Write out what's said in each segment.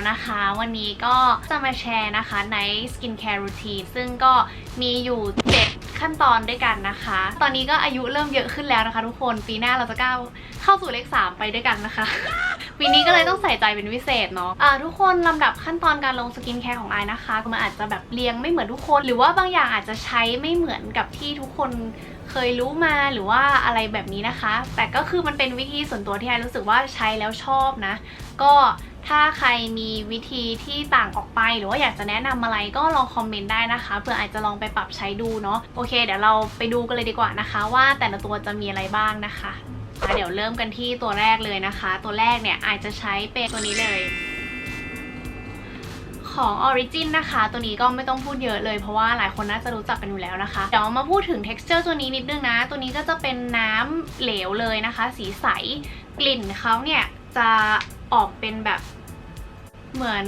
แล้วนะคะ วันนี้ก็จะมาแชร์นะคะใน skincare routine ซึ่งก็มีอยู่ 7 ขั้นตอนด้วยกันนะคะ ตอนนี้ก็อายุเริ่มเยอะขึ้นแล้วนะคะ ทุกคนปีหน้าเราจะก้าวเข้าสู่เลข 3 ไปด้วยกันนะคะปีนี้ก็เลยต้องใส่ใจเป็นพิเศษเนาะะทุกคนลำดับขั้นตอนการลงสกินแคร์ของไอนะคะมันอาจจะแบบเรียงไม่เหมือนทุกคน หรือว่าบางอย่างอาจจะใช้ไม่เหมือนกับที่ทุกคนเคยรู้มาหรือว่าอะไรแบบนี้นะคะ แต่ก็คือมันเป็นวิธีส่วนตัวที่ไอรู้สึกว่าใช้แล้วชอบนะ ก็ ถ้าใครมีวิธีที่ต่างออกไป หรือว่าอยากจะแนะนำอะไรก็ลองคอมเมนต์ได้นะคะเผื่ออาจจะลองไปปรับใช้ดูเนาะโอเค เดี๋ยวเราไปดูกันเลยดีกว่านะคะ ว่าแต่ละตัวจะมีอะไรบ้างนะคะเดี๋ยวเริ่มกันที่ตัวแรกเลยนะคะ ตัวแรกเนี่ยอาจจะใช้เป็นตัวนี้เลยของ Origin นะคะ ตัวนี้ก็ไม่ต้องพูดเยอะเลยเพราะว่าหลายคนน่าจะรู้จักกันอยู่แล้วนะคะ เดี๋ยวมาพูดถึง texture ตัวนี้นิดนึงนะ ตัวนี้ก็จะเป็นน้ำเหลวเลยนะคะ สีใส กลิ่นเขาเนี่ยจะ ออกเป็นแบบเหมือน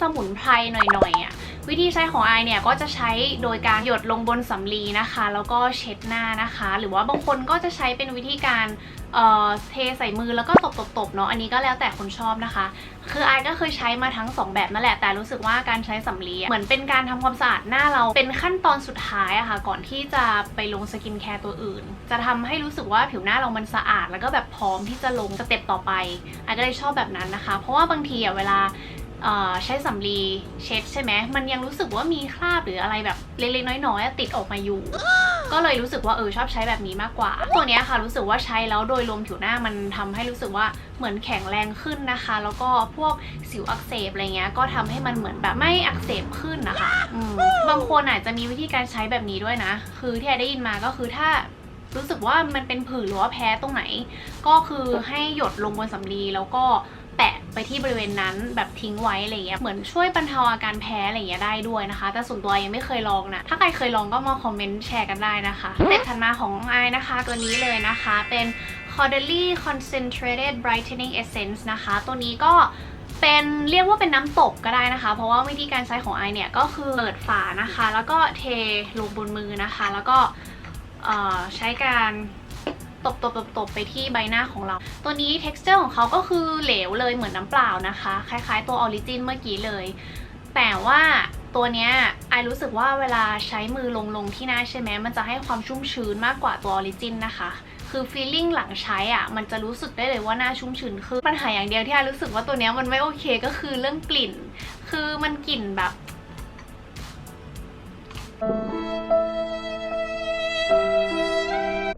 สมุนไพรหน่อยๆอะวิธีใช้ของไอเนี่ยก็จะใช้โดยการหยดลงบนสำลีนะคะ แล้วก็เช็ดหน้านะคะ หรือว่าบางคนก็จะใช้เป็นวิธีการ เอ่อเทใส่มือแล้วก็ตบๆๆเนาะอันนี้ก็แล้วแต่คนชอบนะคะ คือไอก็เคยใช้มาทั้ง 2 แบบนั่นแหละ แต่รู้สึกว่าการใช้สำลีเหมือนเป็นการทำความสะอาดหน้าเราเป็นขั้นตอนสุดท้ายอะค่ะ ก่อนที่จะไปลงสกินแคร์ตัวอื่น จะทำให้รู้สึกว่าผิวหน้าเรามันสะอาด แล้วก็แบบพร้อมที่จะลงสเต็ปต่อไปไอก็เลยชอบแบบนั้นนะคะ เพราะว่าบางทีอะเวลาใช้สำลีเช็ดใช่ไหมมันยังรู้สึกว่ามีคราบหรืออะไรแบบเล็กๆน้อยๆติดออกมาอยู่ ก็เลยรู้สึกว่าเออชอบใช้แบบนี้มากกว่า ตัวเนี้ยค่ะรู้สึกว่าใช้แล้วโดยรวมผิวหน้ามันทำให้รู้สึกว่าเหมือนแข็งแรงขึ้นนะคะ แล้วก็พวกสิวอักเสบอะไรเงี้ยก็ทำให้มันเหมือนแบบไม่อักเสบขึ้นนะคะบางคนอาจจะมีวิธีการใช้แบบนี้ด้วยนะ คือที่ไอได้ยินมาก็คือถ้ารู้สึกว่ามันเป็นผื่นหรือว่าแพ้ตรงไหน ก็คือให้หยดลงบนสำลีแล้วก็ แปะไปที่บริเวณนั้นแบบทิ้งไว้อะไรเงี้ยเหมือนช่วยบรรเทาอาการแพ้อะไรเงี้ยได้ด้วยนะคะ แต่ส่วนตัวยังไม่เคยลองนะ ถ้าใครเคยลองก็มาคอมเมนต์แชร์กันได้นะคะสเต็ปถัดมาของไอนะคะ ตัวนี้เลยนะคะเป็น Caudalie Concentrated Brightening Essence นะคะ ตัวนี้ก็เป็นเรียกว่าเป็นน้ำตบก็ได้นะคะ เพราะว่าวิธีการใช้ของไอเนี่ยก็คือเปิดฝานะคะ แล้วก็เทลงบนมือนะคะ แล้วก็ใช้การ ตบตบตบตบไปที่ใบหน้าของเรา ตัวนี้ texture ของเขาก็คือเหลวเลยเหมือนน้ำเปล่านะคะ คล้ายๆตัวออริจินเมื่อกี้เลย แต่ว่าตัวเนี้ยไอรู้สึกว่าเวลาใช้มือลงลงที่หน้าใช่ไหมมันจะให้ความชุ่มชื้นมากกว่าตัวออริจินนะคะ คือ feeling หลังใช้อะ มันจะรู้สึกได้เลยว่าหน้าชุ่มชื้นขึ้นปัญหาอย่างเดียวที่ไอรู้สึกว่าตัวเนี้ยมันไม่โอเคก็คือเรื่องกลิ่น คือมันกลิ่นแบบ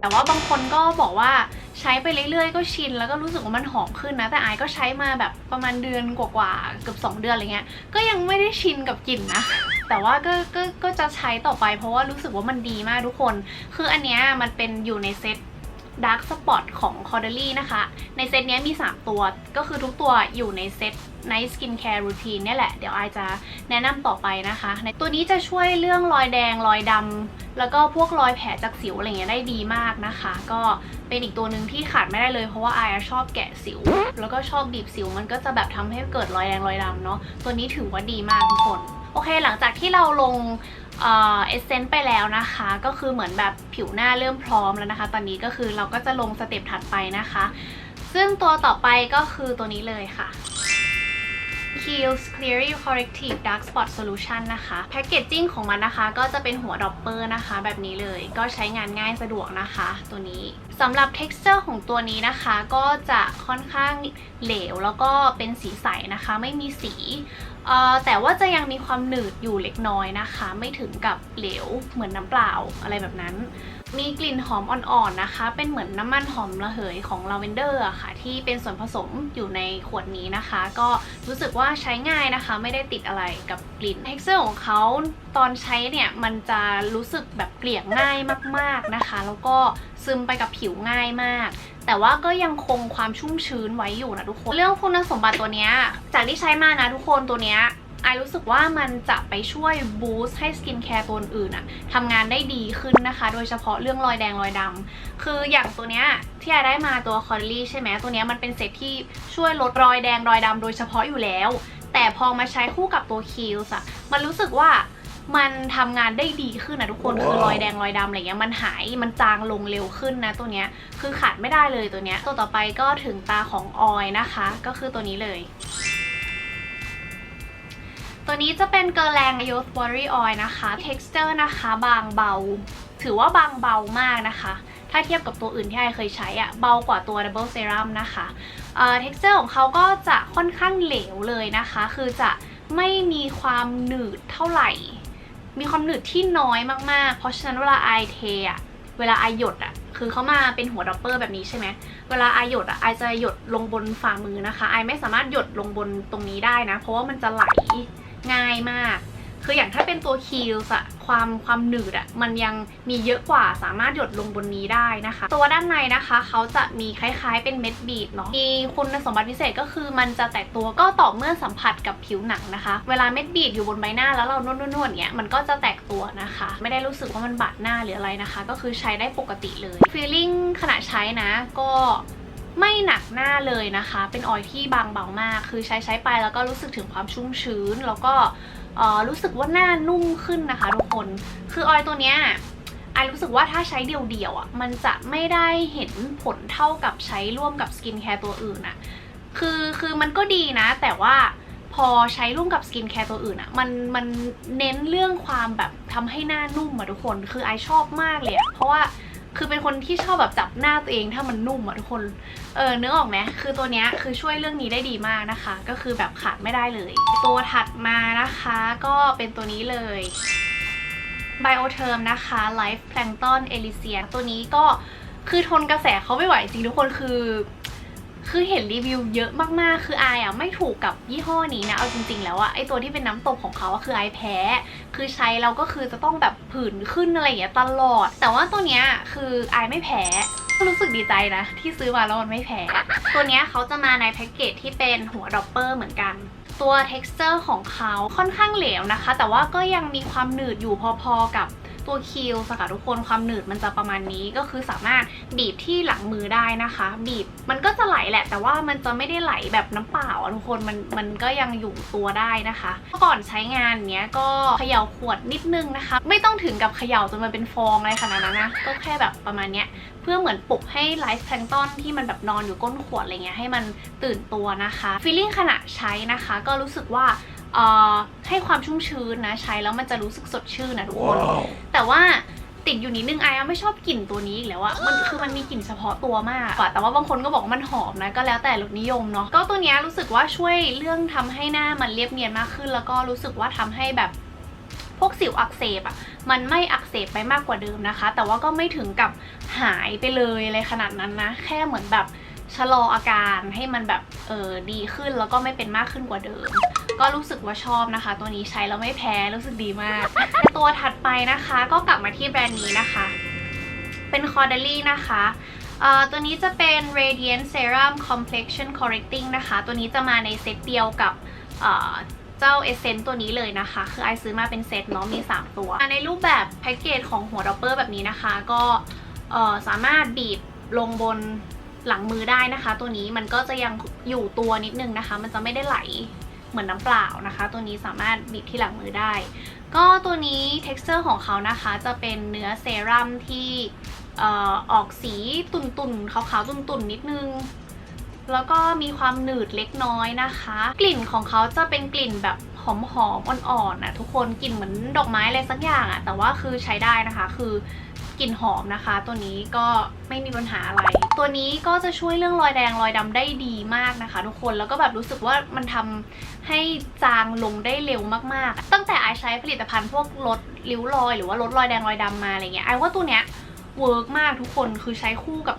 แต่ว่าบางคนก็บอกว่าใช้ไปเรื่อยๆ ก็ชิน แล้วก็รู้สึกว่ามันหอมขึ้นนะ แต่ไอายก็ใช้มาแบบประมาณเดือนกว่าๆเกือบ2 เดือนอะไรเงี้ย ก็ยังไม่ได้ชินกับกลิ่นนะ แต่ว่าก็ก็ก็จะใช้ต่อไปเพราะว่ารู้สึกว่ามันดีมากทุกคน คืออันเนี้ยมันเป็นอยู่ในเซต Dark Spot ของ c a u d a l i นะคะ ในเซตเนี้ยมี 3 ตัว ก็คือทุกตัวอยู่ในเซต Night Skincare Routine เนี่ยแหละ เดี๋ยวไอายจะแนะนำต่อไปนะคะในตัวนี้จะช่วยเรื่องรอยแดงรอยดำแล้วก็พวกรอยแผลจากสิวอะไรเงี้ยได้ดีมากนะคะ ก็เป็นอีกตัวหนึ่งที่ขาดไม่ได้เลยเพราะว่าไอายชอบแกะสิว แล้วก็ชอบบีบสิวมันก็จะแบบทำให้เกิดรอยแดงรอยดำเนาะ ตัวนี้ถือว่าดีมากทุกคน โอเค หลังจากที่เราลง เอเอเซนต์ไปแล้วนะคะ ก็คือเหมือนแบบผิวหน้าเริ่มพร้อมแล้วนะคะ ตอนนี้ก็คือเราก็จะลงสเต็ปถัดไปนะคะ ซึ่งตัวต่อไปก็คือตัวนี้เลยค่ะ k i e l s Cleary Corrective Dark Spot Solution นะคะ แพคเกจจิ้งของมันนะคะ ก็จะเป็นหัวดรอปเปอร์นะคะ แบบนี้เลย ก็ใช้งานง่ายสะดวกนะคะ ตัวนี้ สำหรับ texture ของตัวนี้นะคะ ก็จะค่อนข้างเหลว แล้วก็เป็นสีใสนะคะ ไม่มีสี แต่ว่าจะยังมีความหนืดอยู่เล็กน้อยนะคะ ไม่ถึงกับเหลวเหมือนน้ำเปล่าอะไรแบบนั้น มีกลิ่นหอมอ่อนๆนะคะ เป็นเหมือนน้ำมันหอมระเหยของลาเวนเดอร์ค่ะ ที่เป็นส่วนผสมอยู่ในขวดนี้นะคะ ก็รู้สึกว่าใช้ง่ายนะคะ ไม่ได้ติดอะไรกับกลิ่นเทกซ์เจอร์ของเขา ตอนใช้เนี่ยมันจะรู้สึกแบบเกลี่ยง่ายมากๆนะคะ แล้วก็ซึมไปกับผิวง่ายมาก แต่ว่าก็ยังคงความชุ่มชื้นไว้อยู่นะทุกคน เรื่องคุณสมบัติตัวเนี้ยจากที่ใช้มานะทุกคนตัวเนี้ยไอรู้สึกว่ามันจะไปช่วยบูสต์ให้สกินแคร์ตัวอื่นอะทำงานได้ดีขึ้นนะคะ โดยเฉพาะเรื่องรอยแดงรอยดำคืออย่างตัวเนี้ยที่ไอได้มาตัวคอร์ลี่ใช่ไหมตัวเนี้ยมันเป็นเซตที่ช่วยลดรอยแดงรอยดำโดยเฉพาะอยู่แล้ว แต่พอมาใช้คู่กับตัวคิลส์อะมันรู้สึกว่า มันทำงานได้ดีขึ้นนะทุกคนคือรอยแดงรอยดำอะไรเงี้ยมันหายมันจางลงเร็วขึ้นนะตัวเนี้ยคือขาดไม่ได้เลยตัวเนี้ยตัวต่อไปก็ถึงตาของออยนะคะ ก็คือตัวนี้เลยตัวนี้จะเป็นเกอร์แรง Youth Body Oil นะคะ texture นะคะ บางเบา ถือว่าบางเบามากนะคะ ถ้าเทียบกับตัวอื่นที่ไอเคยใช้อะเบากว่าตัว Double Serum นะคะเอ่อ texture ของเขาก็จะค่อนข้างเหลวเลยนะคะ คือจะไม่มีความหนืดเท่าไหร่ มีความหนืดที่น้อยมากๆ เพราะฉะนั้นเวลาไอเทอะเวลาไอหยดอะคือเขามาเป็นหัวดอปเปอร์แบบนี้ใช่ไหม เวลาไอหยดอะไอจะหยดลงบนฝ่ามือนะคะ ไอไม่สามารถหยดลงบนตรงนี้ได้นะ เพราะว่ามันจะไหลง่ายมาก คืออย่างถ้าเป็นตัวคีลส์อะความความหนืดอะมันยังมีเยอะกว่าสามารถหยดลงบนนี้ได้นะคะ ตัวด้านในนะคะเขาจะมีคล้ายๆเป็นเม็ดบีดเนาะมีคุณสมบัติพิเศษก็คือมันจะแตกตัวก็ต่อเมื่อสัมผัสกับผิวหนังนะคะ เวลาเม็ดบีดอยู่บนใบหน้าแล้วเรานวดๆๆเนี้ยมันก็จะแตกตัวนะคะ ไม่ได้รู้สึกว่ามันบาดหน้าหรืออะไรนะคะ ก็คือใช้ได้ปกติเลยฟีลลิ่งขณะใช้นะก็ไม่หนักหน้าเลยนะคะ เป็นออยที่บางเบามาก คือใช้ใช้ไปแล้วก็รู้สึกถึงความชุ่มชื้น แล้วก็ รู้สึกว่าหน้านุ่มขึ้นนะคะทุกคน คือออยตัวเนี้ยไอรู้สึกว่าถ้าใช้เดี่ยวๆอะมันจะไม่ได้เห็นผลเท่ากับใช้ร่วมกับสกินแคร์ตัวอื่นอะคือคือมันก็ดีนะ แต่ว่าพอใช้ร่วมกับสกินแคร์ตัวอื่นอะมันมันเน้นเรื่องความแบบทำให้หน้านุ่มอะทุกคน คือไอชอบมากเลยอะเพราะว่า คือเป็นคนที่ชอบแบบจับหน้าตัวเองถ้ามันนุ่มอะทุกคน เออเนื้อออกไหมคือตัวเนี้ยคือช่วยเรื่องนี้ได้ดีมากนะคะ ก็คือแบบขาดไม่ได้เลย ตัวถัดมานะคะก็เป็นตัวนี้เลย Bioterm นะคะ Life Plankton Elysian ตัวนี้ก็คือทนกระแสเขาไม่ไหวจริงทุกคนคือ คือเห็นรีวิวเยอะมากๆ คืออายอะไม่ถูกกับยี่ห้อนี้นะ เอาจริงๆแล้วอะไอตัวที่เป็นน้ำตกของเขาอะคือไอายแพ้ คือใช้เราก็คือจะต้องแบบผื่นขึ้นอะไรอย่างเงี้ยตลอด แต่ว่าตัวเนี้ยคือไอายไม่แพ้รู้สึกดีใจนะ ที่ซื้อมาแล้วมันไม่แพ้ตัวเนี้ยเขาจะมาในแพ็กเกจที่เป็นหัวดอปเปอร์เหมือนกัน ตัว texture ของเขาค่อนข้างเหลวนะคะ แต่ว่าก็ยังมีความหนืดอยู่พอๆกับ ตัวคิวสค่ะทุกคนความหนืดมันจะประมาณนี้ก็คือสามารถบีบที่หลังมือได้นะคะ บีบมันก็จะไหลแหละ แต่ว่ามันจะไม่ได้ไหลแบบน้ำเปล่าอะทุกคนมันมันก็ยังอยู่ตัวได้นะคะก่อนใช้งานเนี้ยก็เขย่าขวดนิดนึงนะคะ ไม่ต้องถึงกับเขย่าจนมันเป็นฟองอะไรขนาดนั้นนะก็แค่แบบประมาณเนี้ยเพื่อเหมือนปลุกให้ไลฟ์แพลงก์ตอนที่มันแบบนอนอยู่ก้นขวดอะไรเงี้ยให้มันตื่นตัวนะคะฟีลลิ่งขณะใช้นะคะ ก็รู้สึกว่า ให้ความชุ่มชื้นนะใช้แล้วมันจะรู้สึกสดชื่นนะทุกคนแต่ว่าติดอยู่นิดนึงไอ้อะไม่ชอบกลิ่นตัวนี้อีกแล้วอะมันคือมันมีกลิ่นเฉพาะตัวมากกว่าแต่ว่าบางคนก็บอกว่ามันหอมนะ ก็แล้วแต่รสนิยมเนาะก็ตัวเนี้ยรู้สึกว่าช่วยเรื่องทำให้หน้ามันเรียบเนียนมากขึ้น แล้วก็รู้สึกว่าทำให้แบบพวกสิวอักเสบอะมันไม่อักเสบไปมากกว่าเดิมนะคะ แต่ว่าก็ไม่ถึงกับหายไปเลยอะไรขนาดนั้นนะ แค่เหมือนแบบชะลออาการให้มันแบบเออดีขึ้นแล้วก็ไม่เป็นมากขึ้นกว่าเดิม ก็รู้สึกว่าชอบนะคะ ตัวนี้ใช้แล้วไม่แพ้รู้สึกดีมากตัวถัดไปนะคะ ก็กลับมาที่แบรนด์นี้นะคะ เป็น c a u d a l y นะคะตัวนี้จะเป็น Radiant Serum Complexion Correcting นะคะ ตัวนี้จะมาในเซตเดียวกับเจ้าเอเซนต์ตัวนี้เลยนะคะ คือไอซื้อมาเป็นเซตเนาะมี 3 ตัว ในรูปแบบแพ็กเกจของหัวดอปเปอร์แบบนี้นะคะ ก็สามารถบีบลงบนหลังมือได้นะคะ ตัวนี้มันก็จะยังอยู่ตัวนิดนึงนะคะ มันจะไม่ได้ไหล เหมือนน้ำเปล่านะคะ ตัวนี้สามารถบีบที่หลังมือได้ ก็ตัวนี้ texture ของเขานะคะจะเป็นเนื้อเซรั่มที่อ่อออกสีตุ่นๆขาวๆตุ่นๆนิดนึงแล้วก็มีความหนืดเล็กน้อยนะคะ กลิ่นของเขาจะเป็นกลิ่นแบบหอมๆอ่อนๆนะทุกคนกลิ่นเหมือนดอกไม้อะไรสักอย่างอะแต่ว่าคือใช้ได้นะคะ คือ กลิ่นหอมนะคะ ตัวนี้ก็ไม่มีปัญหาอะไร ตัวนี้ก็จะช่วยเรื่องรอยแดงรอยดำได้ดีมากนะคะ ทุกคนแล้วก็แบบรู้สึกว่ามันทำให้จางลงได้เร็วมากๆ ตั้งแต่ไอใช้ผลิตภัณฑ์พวกลดริ้วรอยหรือว่าลดรอยแดงรอยดำมาอะไรเงี้ยไอว่าตัวเนี้ยเวิร์กมากทุกคนคือใช้คู่กับ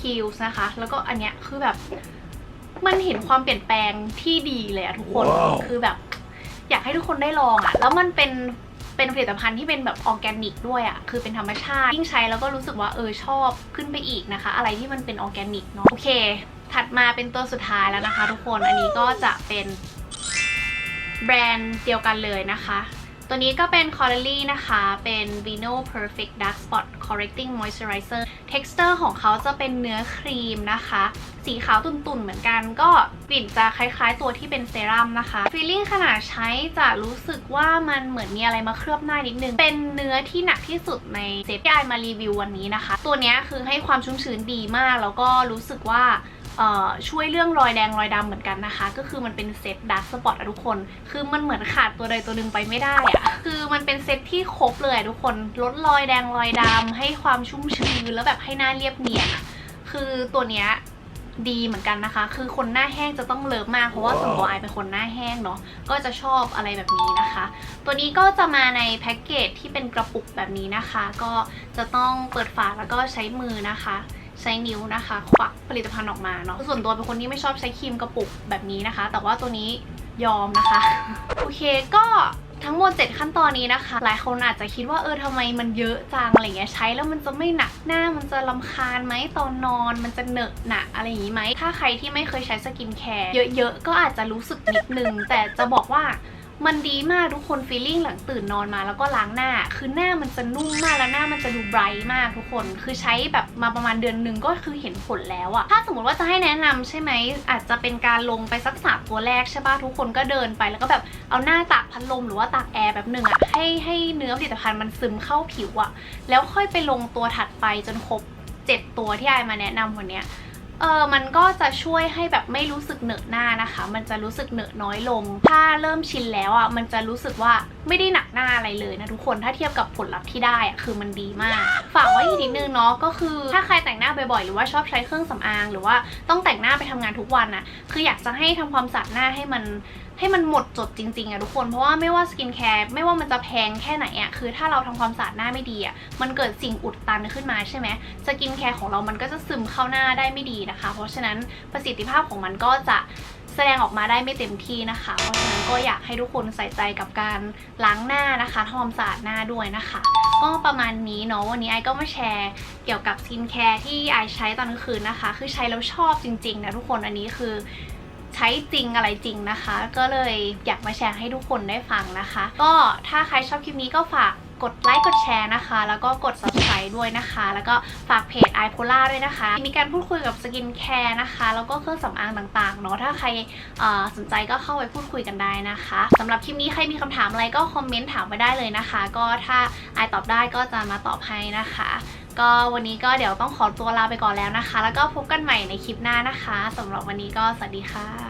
คิวส์นะคะ แล้วก็อันเนี้ยคือแบบมันเห็นความเปลี่ยนแปลงที่ดีเลยอะทุกคนว้าวคือแบบ อยากให้ทุกคนได้ลองอะแล้วมันเป็น เป็นผลิตภัณฑ์ที่เป็นแบบออร์แกนิกด้วยอะคือเป็นธรรมชาติยิ่งใช้แล้วก็รู้สึกว่าเออชอบขึ้นไปอีกนะคะ อะไรที่มันเป็นออร์แกนิกเนาะโอเค ถัดมาเป็นตัวสุดท้ายแล้วนะคะ ทุกคนอันนี้ก็จะเป็นแบรนด์เดียวกันเลยนะคะ ตัวนี้ก็เป็น c o r e l y นะคะ เป็น Vino Perfect Dark Spot Correcting Moisturizer Texture ของเขาจะเป็นเนื้อครีมนะคะ สีขาวตุ่นๆเหมือนกันก็กลิ่นจะคล้ายๆตัวที่เป็นเซรั่มนะคะฟีลลิ่งขนาดใช้จะรู้สึกว่ามันเหมือนมีอะไรมาเคลือบหน้านิดนึง เป็นเนื้อที่หนักที่สุดในเซตที่ไอมารีวิววันนี้นะคะ ตัวนี้คือให้ความชุ่มชื้นดีมากแล้วก็รู้สึกว่า ช่วยเรื่องรอยแดงรอยดำเหมือนกันนะคะ ก็คือมันเป็นเซตดาร์กสปอตอะทุกคน คือมันเหมือนขาดตัวใดตัวหนึ่งไปไม่ได้อะคือมันเป็นเซตที่ครบเลยทุกคนลดรอยแดงรอยดำให้ความชุ่มชื้นแล้วแบบให้หน้าเรียบเนียนคือตัวเนี้ยดีเหมือนกันนะคะ คือคนหน้าแห้งจะต้องเลิฟมาก เพราะว่าส่วนตัวไอเป็นคนหน้าแห้งเนาะ ก็จะชอบอะไรแบบนี้นะคะ ตัวนี้ก็จะมาในแพ็กเกจที่เป็นกระปุกแบบนี้นะคะ ก็จะต้องเปิดฝาแล้วก็ใช้มือนะคะ ใช้นิ้วนะคะควักผลิตภัณฑ์ออกมาเนาะส่วนตัวเป็นคนที่ไม่ชอบใช้ครีมกระปุกแบบนี้นะคะ แต่ว่าตัวนี้ยอมนะคะ โอเคก็ทั้งหมด 7 ขั้นตอนนี้นะคะ หลายคนอาจจะคิดว่าเออทำไมมันเยอะจังอะไรเงี้ยใช้แล้วมันจะไม่หนักหน้ามันจะลำคาญไหมตอนนอนมันจะเหนอะหนะอะไรอย่างนี้ไหมถ้าใครที่ไม่เคยใช้สกินแคร์เยอะๆก็อาจจะรู้สึกนิดนึงแต่จะบอกว่า มันดีมากทุกคนฟีลลิ่งหลังตื่นนอนมาแล้วก็ล้างหน้า คือหน้ามันจะนุ่มมากแล้วหน้ามันจะดูไบรท์มากทุกคน คือใช้แบบมาประมาณเดือนหนึ่งก็คือเห็นผลแล้วอะถ้าสมมติว่าจะให้แนะนำใช่ไหมอาจจะเป็นการลงไปสักสามตัวแรกใช่ป่ะทุกคนก็เดินไปแล้วก็แบบเอาหน้าตากพัดลมหรือว่าตากแอร์แบบหนึ่งอะให้ให้เนื้อผลิตภัณฑ์มันซึมเข้าผิวอะแล้วค่อยไปลงตัวถัดไปจนครบเจ็ดตัวที่ไอมาแนะนำวันเนี้ย เออมันก็จะช่วยให้แบบไม่รู้สึกเหนอะหน้านะคะ มันจะรู้สึกเหนอะน้อยลง ถ้าเริ่มชินแล้วอะมันจะรู้สึกว่าไม่ได้หนักหน้าอะไรเลยนะทุกคนถ้าเทียบกับผลลัพธ์ที่ได้อะคือมันดีมาก ฝากไว้อีกนิดนึงเนาะก็คือ ถ้าใครแต่งหน้าบ่อยๆ หรือว่าชอบใช้เครื่องสำอาง หรือว่าต้องแต่งหน้าไปทำงานทุกวันอะคืออยากจะให้ทำความสะอาดหน้าให้มันให้มันหมดจดจริงๆอะทุกคน เพราะว่าไม่ว่าสกินแคร์ไม่ว่ามันจะแพงแค่ไหนอะคือถ้าเราทำความสะอาดหน้าไม่ดีอะมันเกิดสิ่งอุดตันขึ้นมาใช่ไหมสกินแคร์ของเรามันก็จะซึมเข้าหน้าได้ไม่ดีนะคะ เพราะฉะนั้นประสิทธิภาพของมันก็จะ แสดงออกมาได้ไม่เต็มที่นะคะ เพราะฉะนั้นก็อยากให้ทุกคนใส่ใจกับการล้างหน้านะคะทำความสะอาดหน้าด้วยนะคะ ก็ประมาณนี้เนาะวันนี้ไอก็มาแชร์เกี่ยวกับสกินแคร์ที่ไอใช้ตอนกลางคืนนะคะ คือใช้แล้วชอบจริงๆนะทุกคนอันนี้คือใช้จริงอะไรจริงนะคะ ก็เลยอยากมาแชร์ให้ทุกคนได้ฟังนะคะ ก็ถ้าใครชอบคลิปนี้ก็ฝาก กดไลค์กดแชร์นะคะ แล้วก็กด subscribe ด้วยนะคะ แล้วก็ฝากเพจ i p o l a ด้วยนะคะ มีการพูดคุยกับสกินแคร์นะคะ แล้วก็เครื่องสำอางต่างๆเนาะถ้าใครสนใจก็เข้าไปพูดคุยกันได้นะคะสำหรับคลิปนี้ใครมีคำถามอะไรก็คอมเมนต์ถามไว้ได้เลยนะคะ ก็ถ้าไอตอบได้ก็จะมาตอบให้นะคะก็วันนี้ก็เดี๋ยวต้องขอตัวลาไปก่อนแล้วนะคะ แล้วก็พบกันใหม่ในคลิปหน้านะคะสำหรับวันนี้ก็สวัสดีค่ะ